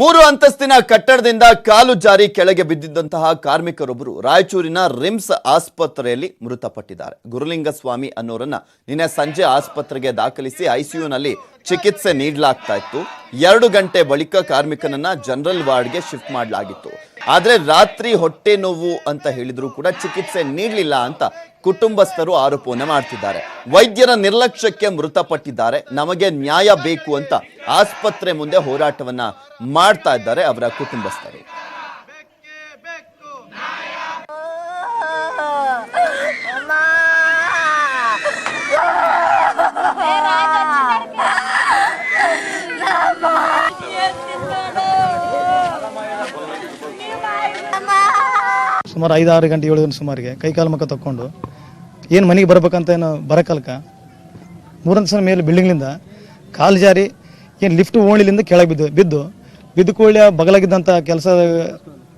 ಮೂರು ಅಂತಸ್ತಿನ ಕಟ್ಟಡದಿಂದ ಕಾಲು ಜಾರಿ ಕೆಳಗೆ ಬಿದ್ದಿದ್ದಂತಹ ಕಾರ್ಮಿಕರೊಬ್ಬರು ರಾಯಚೂರಿನ ರಿಮ್ಸ್ ಆಸ್ಪತ್ರೆಯಲ್ಲಿ ಮೃತಪಟ್ಟಿದ್ದಾರೆ. ಗುರುಲಿಂಗಸ್ವಾಮಿ ಅನ್ನೋರನ್ನ ನಿನ್ನೆ ಸಂಜೆ ಆಸ್ಪತ್ರೆಗೆ ದಾಖಲಿಸಿ ಐಸಿಯುನಲ್ಲಿ ಚಿಕಿತ್ಸೆ ನೀಡಲಾಗ್ತಾ ಇತ್ತು. ಎರಡು ಗಂಟೆ ಬಳಿಕ ಕಾರ್ಮಿಕನನ್ನ ಜನರಲ್ ವಾರ್ಡ್ಗೆ ಶಿಫ್ಟ್ ಮಾಡಲಾಗಿತ್ತು. ಆದ್ರೆ ರಾತ್ರಿ ಹೊಟ್ಟೆ ನೋವು ಅಂತ ಹೇಳಿದ್ರು ಕೂಡ ಚಿಕಿತ್ಸೆ ನೀಡಲಿಲ್ಲ ಅಂತ ಕುಟುಂಬಸ್ಥರು ಆರೋಪವನ್ನು ಮಾಡ್ತಿದ್ದಾರೆ. ವೈದ್ಯರ ನಿರ್ಲಕ್ಷ್ಯಕ್ಕೆ ಮೃತಪಟ್ಟಿದ್ದಾರೆ. ನಮಗೆ ನ್ಯಾಯ ಬೇಕು ಅಂತ ಆಸ್ಪತ್ರೆ ಮುಂದೆ ಹೋರಾಟವನ್ನ ಮಾಡ್ತಾ ಇದ್ದಾರೆ ಅವರ ಕುಟುಂಬಸ್ಥರು. ಸುಮಾರು ಐದು ಆರು ಗಂಟೆ, ಏಳು ಗಂಟೆ ಸುಮಾರಿಗೆ ಕೈಕಾಲು ಮುಖ ತಕ್ಕೊಂಡು ಏನು ಮನೆಗೆ ಬರ್ಬೇಕಂತ ಏನು ಬರಕಲ್ಕ? ಮೂರಂತ ಸಲ ಮೇಲೆ ಬಿಲ್ಡಿಂಗ್ಲಿಂದ ಕಾಲು ಜಾರಿ ಏನು ಲಿಫ್ಟ್ ಓಣಿಲಿಂದ ಕೆಳಗೆ ಬಿದ್ದು ಬಿದ್ದು ಬಿದ್ದು ಕೂಡಲೇ ಬಗಲಾಗಿದ್ದಂಥ ಕೆಲಸ,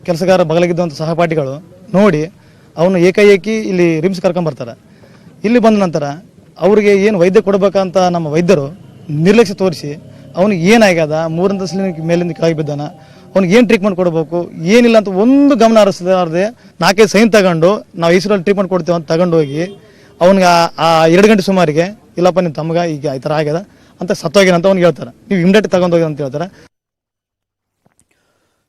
ಕೆಲಸಗಾರ ಬಗಲಾಗಿದ್ದಂಥ ಸಹಪಾಠಿಗಳು ನೋಡಿ ಅವನು ಏಕಾಏಕಿ ಇಲ್ಲಿ ರಿಮ್ಸ್ ಕರ್ಕೊಂಬರ್ತಾರೆ ಇಲ್ಲಿ ಬಂದ ನಂತರ ಅವರಿಗೆ ಏನು ವೈದ್ಯ ಕೊಡಬೇಕಂತ ನಮ್ಮ ವೈದ್ಯರು ನಿರ್ಲಕ್ಷ್ಯ ತೋರಿಸಿ ಅವನಿಗೆ ಏನಾಗ್ಯದ? ಮೂರಂತಸ್ಲಿನ ಮೇಲಿಂದ ಕೆಳಗೆ ಬಿದ್ದಾನ. ಅವ್ನಿಗೆ ಏನು ಟ್ರೀಟ್ಮೆಂಟ್ ಕೊಡಬೇಕು? ಏನಿಲ್ಲ ಅಂತ ಒಂದು ಗಮನ ಹರಿಸದೆ ನಾಲ್ಕೈದು ಸೈನ್ ತಗೊಂಡು ನಾವು ಈಸರಲ್ಲಿ ಟ್ರೀಟ್ಮೆಂಟ್ ಕೊಡ್ತೀವಿ ಅಂತ ತಗೊಂಡು ಹೋಗಿ ಅವ್ನಿಗೆ ಆ- ಎರಡು ಗಂಟೆ ಸುಮಾರಿಗೆ, ಇಲ್ಲಪ್ಪ ನಿಮ್ಮ ತಮ್ಗ ಈಗ ಈ ಥರ ಆಗ್ಯದ ಅಂತ ಸತ್ತೋಗ್ಯಾನ ಅಂತ ಅವ್ನಿಗೆ ಹೇಳ್ತಾರೆ. ನೀವು ಇಮ್ಡಿಯೇಟ್ ತಗೊಂಡು ಹೋಗಿ ಅಂತ ಹೇಳ್ತಾರೆ.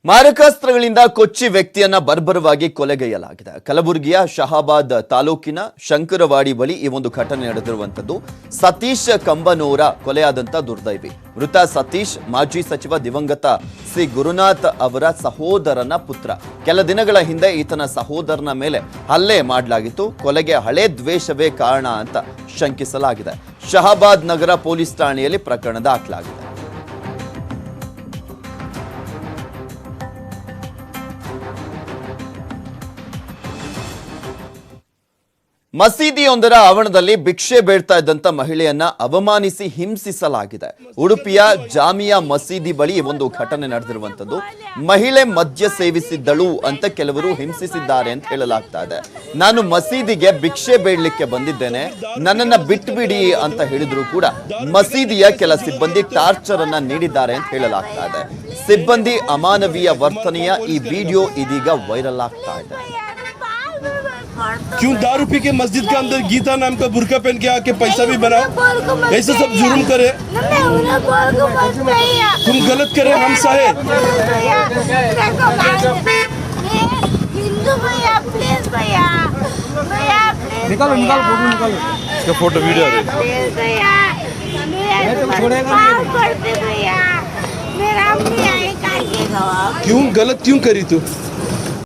ಮಾರಕಾಸ್ತ್ರಗಳಿಂದ ಕೊಚ್ಚಿ ವ್ಯಕ್ತಿಯನ್ನ ಬರ್ಬರವಾಗಿ ಕೊಲೆಗೈಯಲಾಗಿದೆ. ಕಲಬುರಗಿಯ ಶಹಾಬಾದ್ ತಾಲೂಕಿನ ಶಂಕರವಾಡಿ ಬಳಿ ಈ ಒಂದು ಘಟನೆ ನಡೆದಿರುವಂತದ್ದು ಸತೀಶ್ ಕಂಬನೂರ ಕೊಲೆಯಾದಂತ ದುರ್ದೈವಿ. ಮೃತ ಸತೀಶ್, ಮಾಜಿ ಸಚಿವ ದಿವಂಗತ ಸಿ ಗುರುನಾಥ್ ಅವರ ಸಹೋದರನ ಪುತ್ರ. ಕೆಲ ದಿನಗಳ ಹಿಂದೆ ಈತನ ಸಹೋದರನ ಮೇಲೆ ಹಲ್ಲೆ ಮಾಡಲಾಗಿತ್ತು. ಕೊಲೆಗೆ ಹಳೆ ದ್ವೇಷವೇ ಕಾರಣ ಅಂತ ಶಂಕಿಸಲಾಗಿದೆ. ಶಹಾಬಾದ್ ನಗರ ಪೊಲೀಸ್ ಠಾಣೆಯಲ್ಲಿ ಪ್ರಕರಣ ದಾಖಲಾಗಿದೆ. ಮಸೀದಿಯೊಂದರ ಆವರಣದಲ್ಲಿ ಭಿಕ್ಷೆ ಬೇಡ್ತಾ ಇದ್ದಂತ ಮಹಿಳೆಯನ್ನ ಅವಮಾನಿಸಿ ಹಿಂಸಿಸಲಾಗಿದೆ. ಉಡುಪಿಯ ಜಾಮಿಯಾ ಮಸೀದಿ ಬಳಿ ಒಂದು ಘಟನೆ ನಡೆದಿರುವಂತದ್ದು. ಮಹಿಳೆ ಮದ್ಯ ಸೇವಿಸಿದ್ದಳು ಅಂತ ಕೆಲವರು ಹಿಂಸಿಸಿದ್ದಾರೆ ಅಂತ ಹೇಳಲಾಗ್ತಾ ಇದೆ. ನಾನು ಮಸೀದಿಗೆ ಭಿಕ್ಷೆ ಬೇಡಲಿಕ್ಕೆ ಬಂದಿದ್ದೇನೆ. ನನ್ನನ್ನ ಬಿಟ್ಬಿಡಿ ಅಂತ ಹೇಳಿದ್ರು ಕೂಡ ಮಸೀದಿಯ ಕೆಲ ಸಿಬ್ಬಂದಿ ಟಾರ್ಚರ್ ಅನ್ನ ನೀಡಿದ್ದಾರೆ ಅಂತ ಹೇಳಲಾಗ್ತಾ ಇದೆ. ಸಿಬ್ಬಂದಿ ಅಮಾನವೀಯ ವರ್ತನೆಯ ಈ ವಿಡಿಯೋ ಇದೀಗ ವೈರಲ್ ಆಗ್ತಾ ಇದೆ. क्यों दारू पी के मस्जिद के अंदर गीता नाम का बुरका पहन के आके पैसा भी बनाओ ऐसे सब जुर्म करे। तुम गलत करे हम सहे। हिंदू भैया प्लीज़ भैया। भैया प्लीज़ निकालो निकालो फ़ोटो निकालो। इसका फ़ोटो वीडियो गवा क्यों? गलत क्यों करी तू?